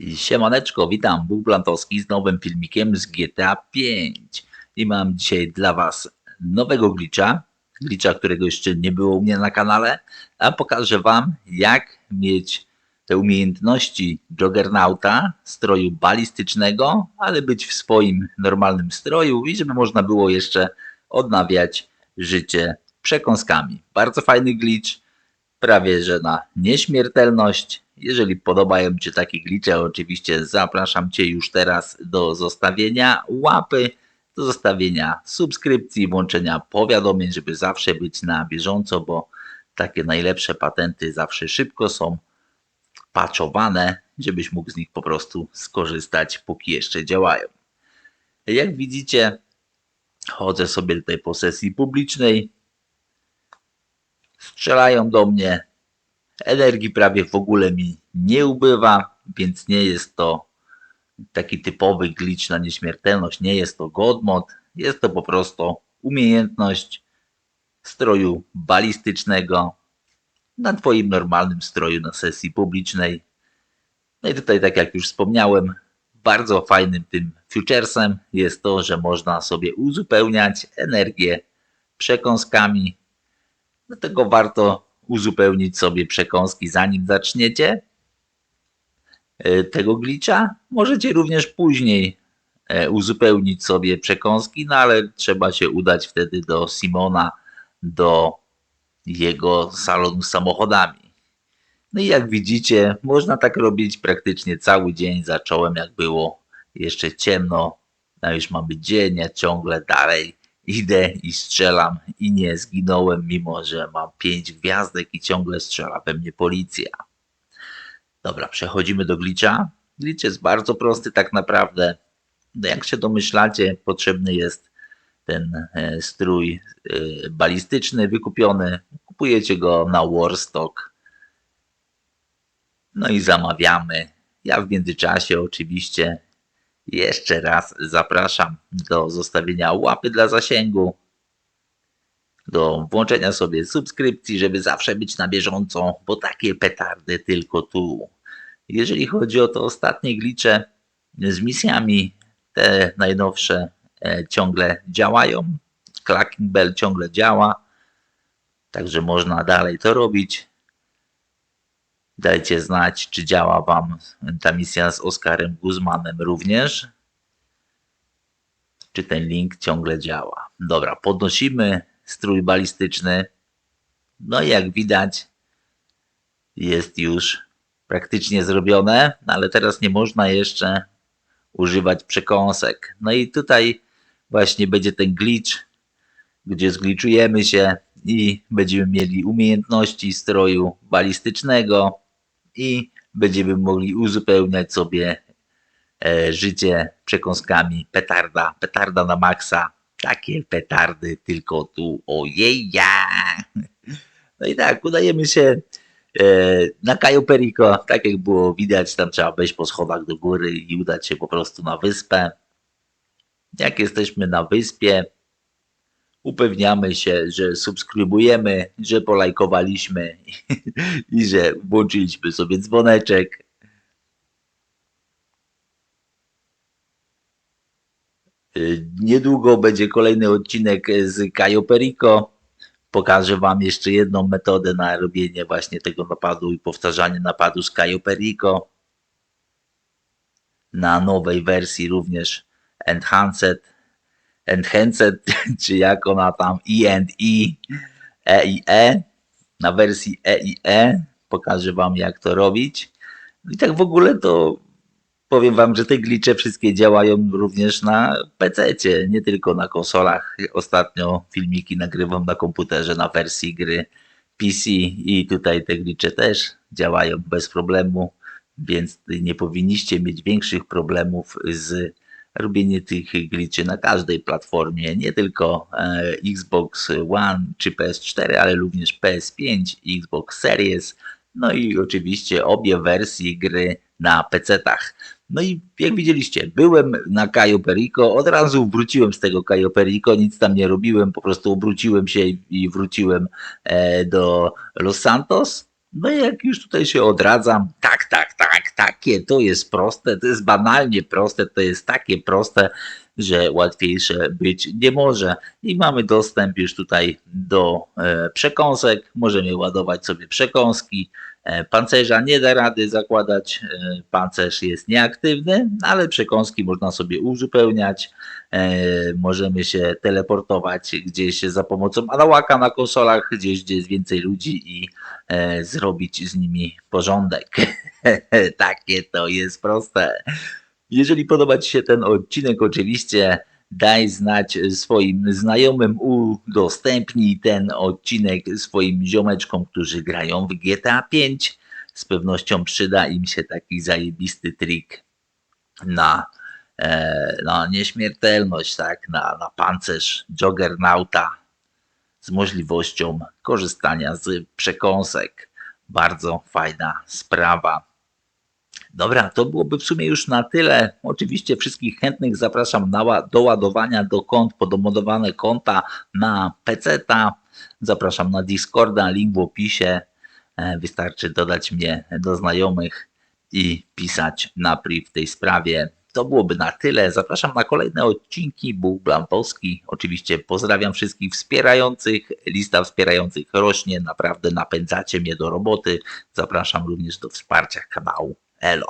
Siemaneczko, witam, Bóg Blantowski z nowym filmikiem z GTA 5 i mam dzisiaj dla Was nowego glitcha, glitcha, którego jeszcze nie było u mnie na kanale, a pokażę Wam jak mieć te umiejętności Joggernauta, stroju balistycznego, ale być w swoim normalnym stroju i żeby można było jeszcze odnawiać życie przekąskami. Bardzo fajny glitch, prawie że na nieśmiertelność. Jeżeli podobają Ci takie glicze, oczywiście zapraszam Cię już teraz do zostawienia łapy, do zostawienia subskrypcji, włączenia powiadomień, żeby zawsze być na bieżąco, bo takie najlepsze patenty zawsze szybko są patchowane, żebyś mógł z nich po prostu skorzystać, póki jeszcze działają. Jak widzicie, chodzę sobie tutaj po sesji publicznej, strzelają do mnie, Energii prawie w ogóle mi nie ubywa, więc nie jest to taki typowy glitch na nieśmiertelność, nie jest to god mod, jest to po prostu umiejętność stroju balistycznego na Twoim normalnym stroju na sesji publicznej. No i tutaj, tak jak już wspomniałem, bardzo fajnym tym featuresem jest to, że można sobie uzupełniać energię przekąskami. Dlatego warto uzupełnić sobie przekąski zanim zaczniecie e, tego glitcha. Możecie również później e, uzupełnić sobie przekąski, no ale trzeba się udać wtedy do Simona, do jego salonu z samochodami. No i jak widzicie, można tak robić praktycznie cały dzień. Zacząłem jak było jeszcze ciemno, no już mamy dzień, ja ciągle dalej idę i strzelam i nie zginąłem, mimo że mam pięć gwiazdek i ciągle strzela we mnie policja. Dobra, przechodzimy do glitcha. Glitch jest bardzo prosty tak naprawdę. No jak się domyślacie, potrzebny jest ten e, strój e, balistyczny wykupiony. Kupujecie go na Warstock. No i zamawiamy. Ja w międzyczasie oczywiście jeszcze raz zapraszam do zostawienia łapy dla zasięgu, do włączenia sobie subskrypcji, żeby zawsze być na bieżąco, bo takie petardy tylko tu. Jeżeli chodzi o to ostatnie glicze z misjami, te najnowsze e, ciągle działają. Clacking Bell ciągle działa, także można dalej to robić. Dajcie znać, czy działa Wam ta misja z Oskarem Guzmanem również. Czy ten link ciągle działa. Dobra, podnosimy strój balistyczny. No i jak widać, jest już praktycznie zrobione, no ale teraz nie można jeszcze używać przekąsek. No i tutaj właśnie będzie ten glitch, gdzie zgliczujemy się i będziemy mieli umiejętności stroju balistycznego i będziemy mogli uzupełniać sobie e, życie przekąskami petarda, petarda na maksa. Takie petardy tylko tu, ojeja! No i tak, udajemy się e, na Cayo Perico, tak jak było widać, tam trzeba wejść po schodach do góry i udać się po prostu na wyspę. Jak jesteśmy na wyspie, upewniamy się, że subskrybujemy, że polajkowaliśmy i że włączyliśmy sobie dzwoneczek. Niedługo będzie kolejny odcinek z Cayo Perico. Pokażę Wam jeszcze jedną metodę na robienie właśnie tego napadu i powtarzanie napadu z Cayo Perico. Na nowej wersji również Enhanced Enhanced, czy jak ona tam E&E, E i E, na wersji E i E. Pokażę Wam jak to robić. No I tak w ogóle to powiem Wam, że te glicze wszystkie działają również na PC, nie tylko na konsolach. Ostatnio filmiki nagrywam na komputerze na wersji gry PC i tutaj te glicze też działają bez problemu, więc nie powinniście mieć większych problemów z robienie tych glitchy na każdej platformie, nie tylko e, Xbox One czy PS4, ale również PS5, Xbox Series, no i oczywiście obie wersje gry na PC-tach. No i jak widzieliście, byłem na Cayo Perico, od razu wróciłem z tego Cayo Perico, nic tam nie robiłem, po prostu obróciłem się i wróciłem e, do Los Santos. No i jak już tutaj się odradzam, tak, tak, tak, takie to jest proste, to jest banalnie proste, to jest takie proste, że łatwiejsze być nie może. I mamy dostęp już tutaj do e, przekąsek, możemy ładować sobie przekąski. E, pancerza nie da rady zakładać, e, pancerz jest nieaktywny, ale przekąski można sobie uzupełniać. E, możemy się teleportować gdzieś za pomocą anałaka na konsolach, gdzieś gdzie jest więcej ludzi i zrobić z nimi porządek. Takie to jest proste. Jeżeli podoba Ci się ten odcinek, oczywiście daj znać swoim znajomym, udostępnij ten odcinek swoim ziomeczkom, którzy grają w GTA 5. Z pewnością przyda im się taki zajebisty trik na, e, na nieśmiertelność, tak, na, na pancerz Joggernauta z możliwością korzystania z przekąsek. Bardzo fajna sprawa. Dobra, to byłoby w sumie już na tyle. Oczywiście wszystkich chętnych zapraszam na, do ładowania do kont, podomodowane konta na PC-ta. Zapraszam na Discorda, link w opisie. E, Wystarczy dodać mnie do znajomych i pisać na priv w tej sprawie. To byłoby na tyle. Zapraszam na kolejne odcinki. Bóg Blampowski. Oczywiście pozdrawiam wszystkich wspierających. Lista wspierających rośnie. Naprawdę napędzacie mnie do roboty. Zapraszam również do wsparcia kanału. Elo.